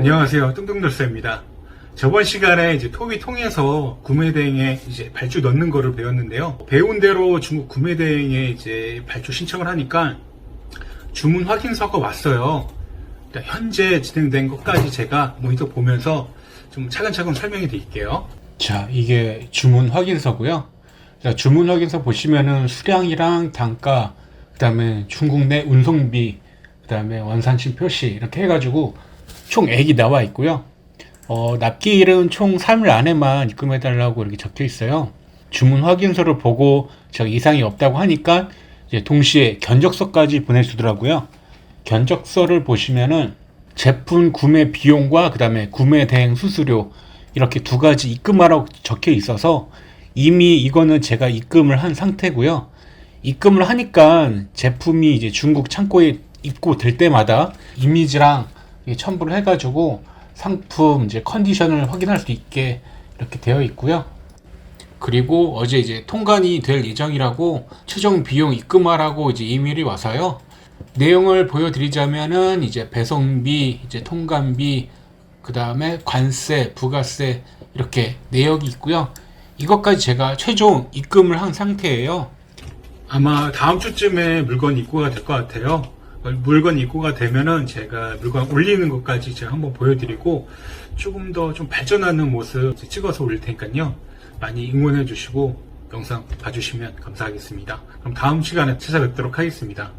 안녕하세요. 뚱뚱돌쇠입니다. 저번 시간에 이제 토비 통해서 구매대행에 이제 발주 넣는 거를 배웠는데요. 배운 대로 중국 구매대행에 이제 발주 신청을 하니까 주문 확인서가 왔어요. 그러니까 현재 진행된 것까지 제가 모니터 보면서 좀 차근차근 설명해 드릴게요. 자, 이게 주문 확인서고요. 자, 주문 확인서 보시면은 수량이랑 단가, 그 다음에 중국 내 운송비, 그 다음에 원산지 표시 이렇게 해가지고 총 액이 나와 있고요. 어, 납기일은 총 3일 안에만 입금해달라고 이렇게 적혀 있어요. 주문 확인서를 보고 제가 이상이 없다고 하니까 이제 동시에 견적서까지 보내주더라고요. 견적서를 보시면은 제품 구매 비용과 그 다음에 구매 대행 수수료 이렇게 두 가지 입금하라고 적혀 있어서 이미 이거는 제가 입금을 한 상태고요. 입금을 하니까 제품이 이제 중국 창고에 입고될 때마다 이미지랑 첨부를 해가지고 상품 이제 컨디션을 확인할 수 있게 이렇게 되어 있고요. 그리고 어제 이제 통관이 될 예정이라고 최종 비용 입금하라고 이제 이메일이 와서요. 내용을 보여드리자면은 이제 배송비, 이제 통관비, 그 다음에 관세, 부가세 이렇게 내역이 있고요. 이것까지 제가 최종 입금을 한 상태예요. 아마 다음 주쯤에 물건 입고가 될 것 같아요. 물건 입고가 되면은 제가 물건 올리는 것까지 제가 한번 보여드리고 조금 더 좀 발전하는 모습 찍어서 올릴 테니까요. 많이 응원해 주시고 영상 봐주시면 감사하겠습니다. 그럼 다음 시간에 찾아뵙도록 하겠습니다.